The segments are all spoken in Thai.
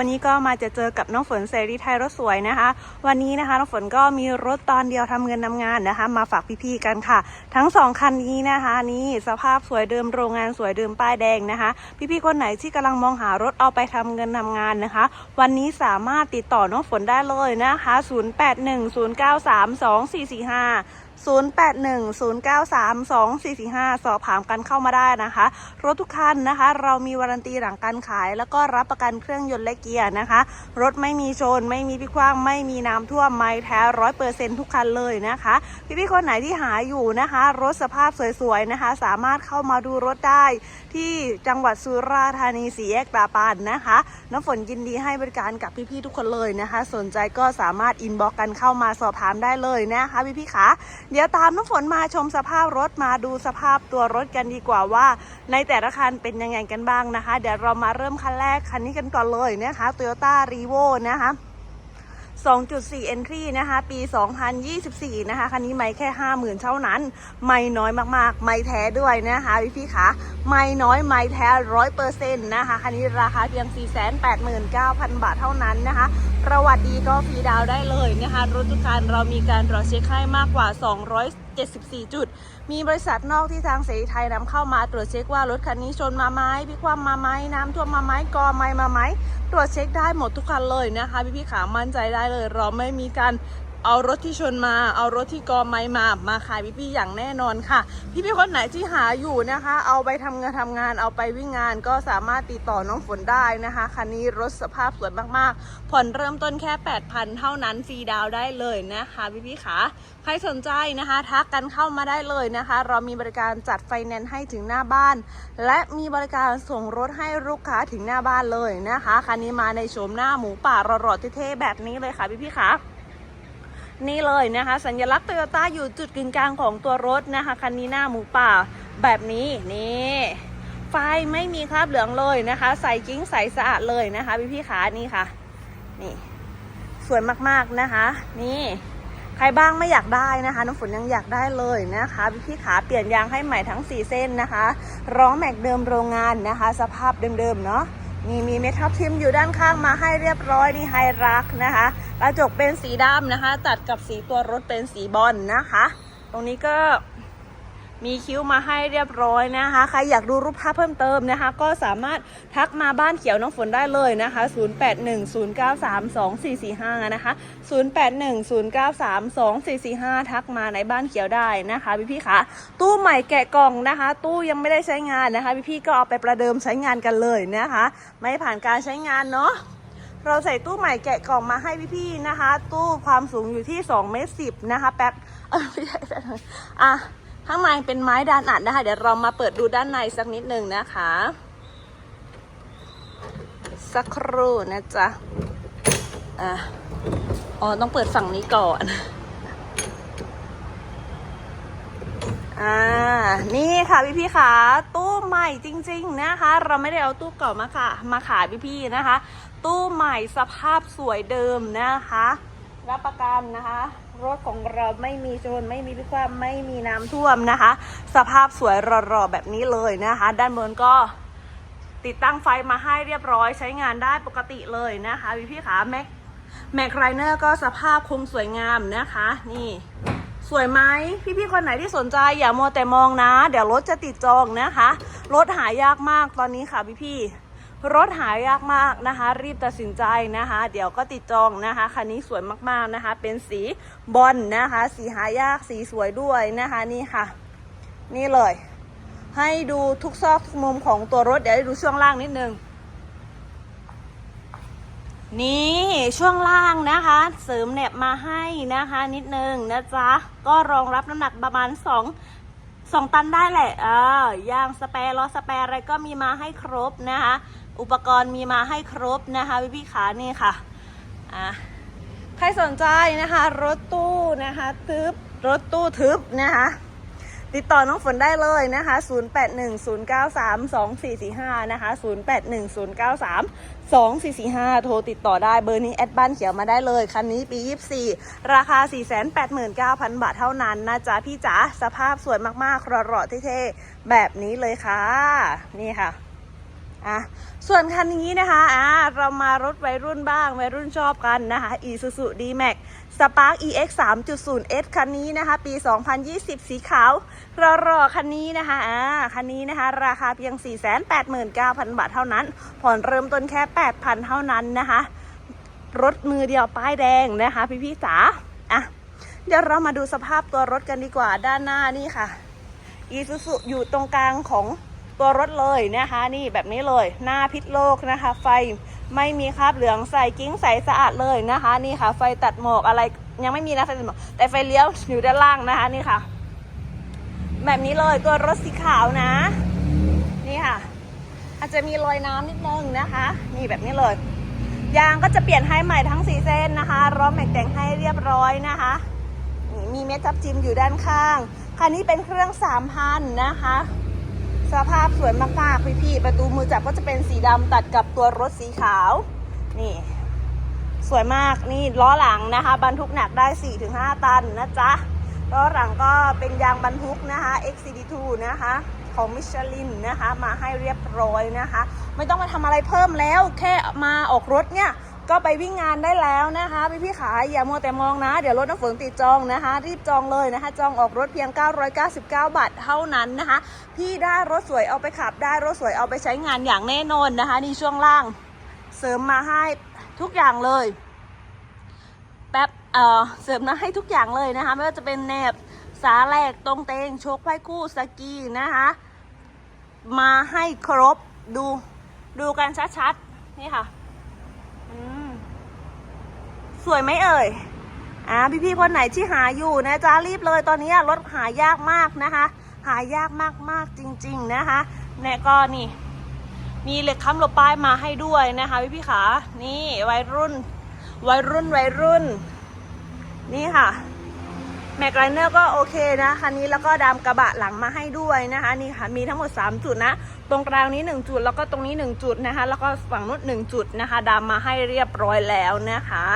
วันนี้ก็มาจะเจอกับน้องฝนเสรีไทยรถสวยนะคะ วันนี้นะคะน้องฝนก็มีรถตอนเดียวทำเงินนำงานนะคะ มาฝากพี่ๆกันค่ะ ทั้งสองคันนี้นะคะ นี่สภาพสวยเดิมโรงงานสวยเดิมป้ายแดงนะคะ พี่ๆคนไหนที่กำลังมองหารถเอาไปทำเงินทำงานนะคะ วันนี้สามารถติดต่อน้องฝนได้เลยนะคะ 0810932445 0810932445 สอบถามกันเข้ามาได้นะคะ รถทุกคันนะคะ เรามีวารันตีหลังการขาย แล้วก็รับประกันเครื่องยนต์และเกียร์นะคะ รถไม่มีชน ไม่มีพิกว้าง ไม่มีน้ำท่วม ไม่แท้ร้อยเปอร์เซ็นทุกคันเลยนะคะ พี่ๆคนไหนที่หาอยู่นะคะ รถสภาพสวยๆนะคะ สามารถเข้ามาดูรถได้ ที่จังหวัดสุราษฎร์ธานีสีแยกตาปานนะคะ น้ำฝนยินดีให้บริการกับพี่ๆทุกคนเลยนะคะ สนใจก็สามารถอินบ็อกกันเข้ามาสอบถามได้เลยนะคะพี่ๆคะเดี๋ยวตามน้ำฝนมาชมสภาพรถมาดูสภาพตัวรถกันดีกว่าว่า ในแต่ละคันเป็นยังไงกันบ้างนะคะ เดี๋ยวเรามาเริ่มคันแรกคันนี้กันก่อนเลยนะคะ Toyota r e v o นะคะ 2.4 entry นะคะ ปี 2024 นะคะ คันนี้ไม่แค่ 50,000 เท่านั้น ไม่น้อยมากๆ ไม่แท้ด้วยนะคะพี่พี่คะไม่น้อยไม่แท้ร้อยเปอร์เซ็นต์นะคะ คันนี้ราคาเพียง 489,000 บาทเท่านั้นนะคะ ประวัติดีก็ฟรีดาวได้เลยนะคะรถทุกคันเรามีการรอเช็คให้มากกว่า 274 จุด มีบริษัทนอกที่ทางเสรีไทยนำเข้ามาตรวจเช็คว่ารถคันนี้ชนมาไหมพิความมาไหมน้ำท่วมมาไหมกอไหมมาไหมตรวจเช็คได้หมดทุกคันเลยนะคะ พี่พี่ๆขามั่นใจได้เลย เราไม่มีการ เอารถที่ชนมา เอารถที่กอไม้มา มาขายพี่พี่ๆอย่างแน่นอนค่ะ พี่พี่ๆคนไหนที่หาอยู่นะคะ เอาไปทำงานทำงาน เอาไปวิ่งงานก็สามารถติดต่อน้องฝนได้นะคะ คันนี้รถสภาพสวยมากๆ ผ่อนเริ่มต้นแค่ 8,000 เท่านั้นฟรีดาวได้เลยนะคะพี่พี่ขาใครสนใจนะคะ ทักกันเข้ามาได้เลยนะคะ เรามีบริการจัดไฟแนนซ์ให้ถึงหน้าบ้าน และมีบริการส่งรถให้ลูกค้าถึงหน้าบ้านเลยนะคะ คันนี้มาในโฉมหน้าหมูป่าหล่อๆเท่ๆแบบนี้เลยค่ะพี่พี่ๆคะ นี่เลยนะคะ สัญลักษณ์โตโยต้าอยู่จุดกึ่งกลางของตัวรถนะคะคันนี้หน้าหมูป่าแบบนี้นี่ไฟไม่มีคราบเหลืองเลยนะคะ ใส่กิ้งใสสะอาดเลยนะคะ พี่พี่ขานี่ค่ะ นี่ สวยมากๆนะคะ นี่ใครบ้างไม่อยากได้นะคะน้ำฝนยังอยากได้เลยนะคะพี่พี่ขาเปลี่ยนยางให้ใหม่ทั้ง 4 เส้นนะคะร้องแม็กเดิมโรงงานนะคะ สภาพเดิมๆเนาะ นี่มีเมทัลทิมอยู่ด้านข้างมาให้เรียบร้อยนี่ไฮรักนะคะ กระจกเป็นสีดำนะคะ ตัดกับสีตัวรถเป็นสีบอลนะคะ ตรงนี้ก็ มีคิ้วมาให้เรียบร้อยนะคะ ใครอยากดูรูปภาพเพิ่มเติมนะคะ ก็สามารถทักมาบ้านเขียวน้องฝนได้เลยนะคะ 0810932445 นะคะ 0810932445 ทักมาในบ้านเขียวได้นะคะพี่พี่คะตู้ใหม่แกะกล่องนะคะ ตู้ยังไม่ได้ใช้งานนะคะพี่พี่ๆก็เอาไปประเดิมใช้งานกันเลยนะคะ ไม่ผ่านการใช้งานเนาะเราใส่ตู้ใหม่แกะกล่องมาให้พี่ๆนะคะ ตู้ความสูงอยู่ที่2เมตรสินะคะแป๊บเออไม่ใช่แป๊บอะ ข้างในเป็นไม้ดานอัดนะคะ เดี๋ยวเรามาเปิดดูด้านในสักนิดหนึ่งนะคะ สักครู่นะจ๊ะอะอ๋อต้องเปิดฝั่งนี้ก่อน อ่า นี่ค่ะพี่พี่ๆค่ะตู้ใหม่จริง ๆนะคะ เราไม่ได้เอาตู้เก่ามาค่ะมาขายพี่พี่ๆนะคะ ตู้ใหม่สภาพสวยเดิมนะคะ รับประกันนะคะ รถของเราไม่มีโจรไม่มีพิความไม่มีน้ำท่วมนะคะ สภาพสวยรอๆแบบนี้เลยนะคะ ด้านบนก็ติดตั้งไฟมาให้เรียบร้อยใช้งานได้ปกติเลยนะคะพี่พี่ๆค่ะแม็กแม็กไรเนอร์ก็สภาพคงสวยงามนะคะ นี่สวยไหมพี่ๆคนไหนที่สนใจอย่ามัวแต่มองนะ เดี๋ยวรถจะติดจองนะคะ รถหายากมากตอนนี้ค่ะพี่ๆ รถหายากมากนะคะ รีบตัดสินใจนะคะ เดี๋ยวก็ติดจองนะคะคันนี้สวยมากๆนะคะ เป็นสีบอลนะคะ สีหายากสีสวยด้วยนะคะนี่ค่ะ นี่เลย ให้ดูทุกซอกทุกมุมของตัวรถเดี๋ยวให้ดูช่วงล่างนิดนึงนี่ช่วงล่างนะคะ เสริมเน็บมาให้นะคะ นิดนึงนะจ๊ะ ก็รองรับน้ำหนักประมาณ2 2ตันได้แหละ เออย่างสแปรล้อสแปรอะไรก็มีมาให้ครบนะคะ อุปกรณ์มีมาให้ครบนะคะพี่พี่ขานี่ค่ะอะใครสนใจนะคะ รถตู้นะคะทึบรถตู้ทึบนะคะติดต่อน้องฝนได้เลยนะคะ 0810932445 นะคะ 0810932445 โทรติดต่อได้เบอร์นี้แอดบ้านเขียวมาได้เลย คันนี้ปี 24 ราคา 489,000 บาทเท่านั้นนะจ๊ะพี่จ๋า สภาพสวยมากๆหล่อๆเท่ๆ แบบนี้เลยค่ะ นี่ค่ะ อะส่วนคันนี้นะคะอ่าเรามารถวัยรุ่นบ้างวัยรุ่นชอบกันนะคะ Isuzu D-Max Spark EX 3.0 S คันนี้นะคะ ปี 2020 สีขาวรอรอคันนี้นะคะอ่าคันนี้นะคะ ราคาเพียง 489,000 บาทเท่านั้น ผ่อนเริ่มต้นแค่ 8,000 เท่านั้นนะคะ รถมือเดียวป้ายแดงนะคะ พี่พี่ๆจ๋าอะเดี๋ยวเรามาดูสภาพตัวรถกันดีกว่าด้านหน้านี่ค่ะอีซูซุอยู่ตรงกลางของ ตัวรถเลยนะคะ นี่แบบนี้เลยหน้าพิษโลกนะคะ ไฟไม่มีคราบเหลืองใสกิ้งใสสะอาดเลยนะคะ นี่ค่ะ ไฟตัดหมอกอะไรยังไม่มีนะไฟตัดหมอกแต่ไฟเลี้ยวอยู่ด้านล่างนะคะนี่ค่ะ แบบนี้เลยตัวรถสีขาวนะ นี่ค่ะ อาจจะมีรอยน้ำนิดนึงนะคะ นี่แบบนี้เลยยางก็จะเปลี่ยนให้ใหม่ทั้งสีเส้นนะคะล้อแม็กแต่งให้เรียบร้อยนะคะนี่มีเม็ดจับจิมอยู่ด้านข้างคันนี้เป็นเครื่อง3,000นะคะ สภาพสวยมากๆพี่ๆประตูมือจับก็จะเป็นสีดำตัดกับตัวรถสีขาว นี่ สวยมากนี่ล้อหลังนะคะ บรรทุกหนักได้ 4-5 ตันนะจ๊ะล้อหลังก็เป็นยางบรรทุกนะคะ XCD2 นะคะของมิชลินนะคะ มาให้เรียบร้อยนะคะ ไม่ต้องมาทำอะไรเพิ่มแล้ว แค่มาออกรถเนี่ย ก็ไปวิ่งงานได้แล้วนะคะพี่พี่ขาอย่ามัวแต่มองนะ เดี๋ยวรถน้ำฝนติดจองนะคะ รีบจองเลยนะคะ จองออกรถเพียง 999 บาทเท่านั้นนะคะ พี่ได้รถสวยเอาไปขับได้รถสวยเอาไปใช้งานอย่างแน่นอนนะคะนี่ช่วงล่างเสริมมาให้ทุกอย่างเลยแป๊บเอ่อเสริมมาให้ทุกอย่างเลยนะคะ ไม่ว่าจะเป็นแหนบสาแหลกตรงเตงโชคไพ่คู่สกีนะคะ มาให้ครบดูดูกันชัดๆนี่ค่ะ สวยไหมเอ่ยอ่าพี่ๆคนไหนที่หาอยู่นะจ๊ะรีบเลยตอนนี้รถหายากมากนะคะ หายากมากๆจริง ๆนะคะเนี่ยก็นี่มีเหล็กค้ำหลบป้ายมาให้ด้วยนะคะพี่พี่ขานี่วัยรุ่น วัยรุ่นวัยรุ่น นี่ค่ะแม็กไลเนอร์ก็โอเคนะคันนี้แล้วก็ดามกระบะหลังมาให้ด้วยนะคะ นี่ค่ะมีทั้งหมด 3 จุดนะ ตรงกลางนี้ 1 จุด แล้วก็ตรงนี้ 1 จุดนะคะ แล้วก็ฝั่งนู้น1จุดนะคะ ดามมาให้เรียบร้อยแล้วนะคะ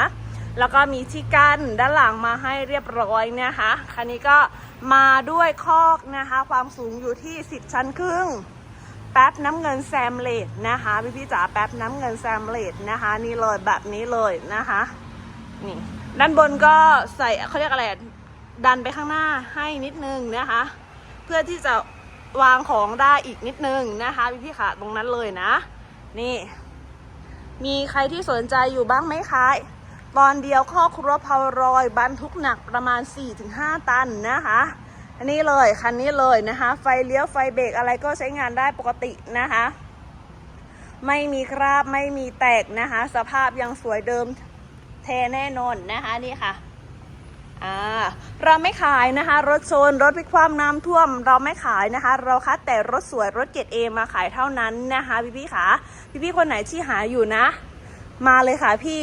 แล้วก็มีที่กั้นด้านหลังมาให้เรียบร้อยนะคะคันนี้ก็มาด้วยคอกนะคะ ความสูงอยู่ที่ 10 ชั้นครึ่ง แป๊บน้ำเงินแซมเลดนะคะ พี่พี่จ๋าแป๊บน้ำเงินแซมเลดนะคะ นี่เลยแบบนี้เลยนะคะนี่ด้านบนก็ใส่เขาเรียกอะไรดันไปข้างหน้าให้นิดนึงนะคะ เพื่อที่จะวางของได้อีกนิดนึงนะคะพี่พี่ๆค่ะตรงนั้นเลยนะ นี่ มีใครที่สนใจอยู่บ้างไหมคะ ตอนเดียวข้อครัวพาวรอยบรรทุกหนักประมาณ 4-5 ตันนะคะอันนี้เลยคันนี้เลยนะคะ ไฟเลี้ยวไฟเบรกอะไรก็ใช้งานได้ปกตินะคะ ไม่มีคราบไม่มีแตกนะคะ สภาพยังสวยเดิมแท้แน่นอนนะคะนี่ค่ะอ่าเราไม่ขายนะคะ รถชนรถพลิกความน้ำท่วม เราไม่ขายนะคะ เราคัดแต่รถสวยรถเกรดเอมาขายเท่านั้นนะคะพี่พี่ๆค่ะพี่พี่คนไหนที่หาอยู่นะ มาเลยค่ะพี่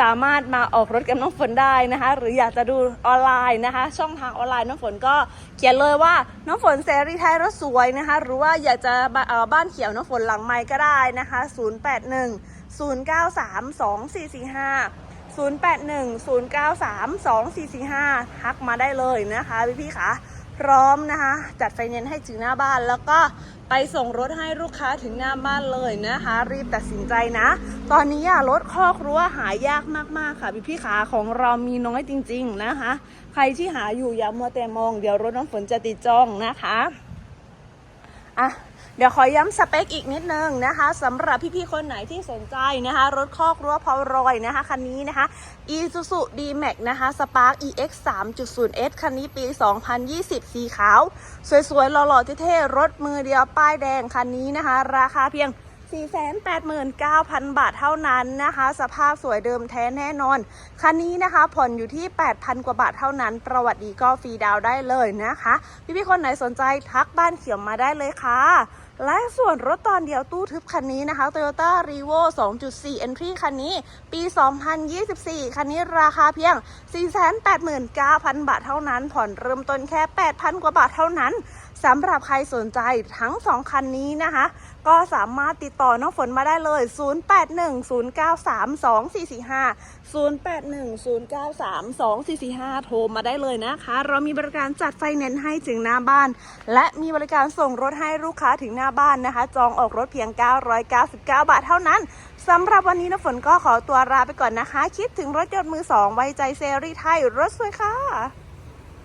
สามารถมาออกรถกับน้องฝนได้นะคะ หรืออยากจะดูออนไลน์นะคะ ช่องทางออนไลน์น้องฝนก็เขียนเลยว่าน้องฝนเสรีไทยรถสวยนะคะ หรือว่าอยากจะบ้าเออบ้านเขียวน้องฝนหลังไม้ก็ได้นะคะ 081 093 2445 081 093 2445ทักมาได้เลยนะคะพี่พี่ๆค่ะ พร้อมนะคะ จัดไฟแนนซ์ให้ถึงหน้าบ้านแล้วก็ไปส่งรถให้ลูกค้าถึงหน้าบ้านเลยนะคะ รีบตัดสินใจนะ ตอนนี้อะรถคอกรั้วหายากมากๆค่ะพี่พี่ขาของเรามีน้อยจริง ๆนะคะ ใครที่หาอยู่อย่ามัวแต่มอง เดี๋ยวรถน้องฝนจะติดจองนะคะอะ เดี๋ยวขอย้ำสเปคอีกนิดนึงนะคะสำหรับพี่ๆคนไหนที่สนใจนะคะ รถคอกรั้วพาวรอยนะคะ คันนี้นะคะ Isuzu D-Max นะคะ Spark EX 3.0 S คันนี้ปี 2020 สีขาว สวยๆ หล่อๆเท่ๆรถมือเดียวป้ายแดงคันนี้นะคะ ราคาเพียง489,000 บาทเท่านั้นนะคะ สภาพสวยเดิมแท้แน่นอน คันนี้นะคะผ่อนอยู่ที่ 8,000 กว่าบาทเท่านั้น ประวัติดีก็ฟรีดาวได้เลยนะคะ พี่ๆคนไหนสนใจทักบ้านเขียวมาได้เลยค่ะ และส่วนรถตอนเดียวตู้ทึบคันนี้นะคะ Toyota r e v o 2.4 Entry คันนี้ ปี 2024 คันนี้ราคาเพียง 489,000 บาทเท่านั้น ผ่อนเริ่มต้นแค่ 8,000 กว่าบาทเท่านั้นสำหรับใครสนใจทั้ง 2 คันนี้นะคะ ก็สามารถติดต่อน้องฝนมาได้เลย 0810932445 0810932445 โทรมาได้เลยนะคะ เรามีบริการจัดไฟแนนซ์ให้ถึงหน้าบ้าน และมีบริการส่งรถให้ลูกค้าถึงหน้าบ้านนะคะ จองออกรถเพียง 999 บาทเท่านั้นสำหรับวันนี้น้ำฝนก็ขอตัวลาไปก่อนนะคะ คิดถึงรถยนต์มือสองไว้ใจเซรีไทยรถสวยค่ะ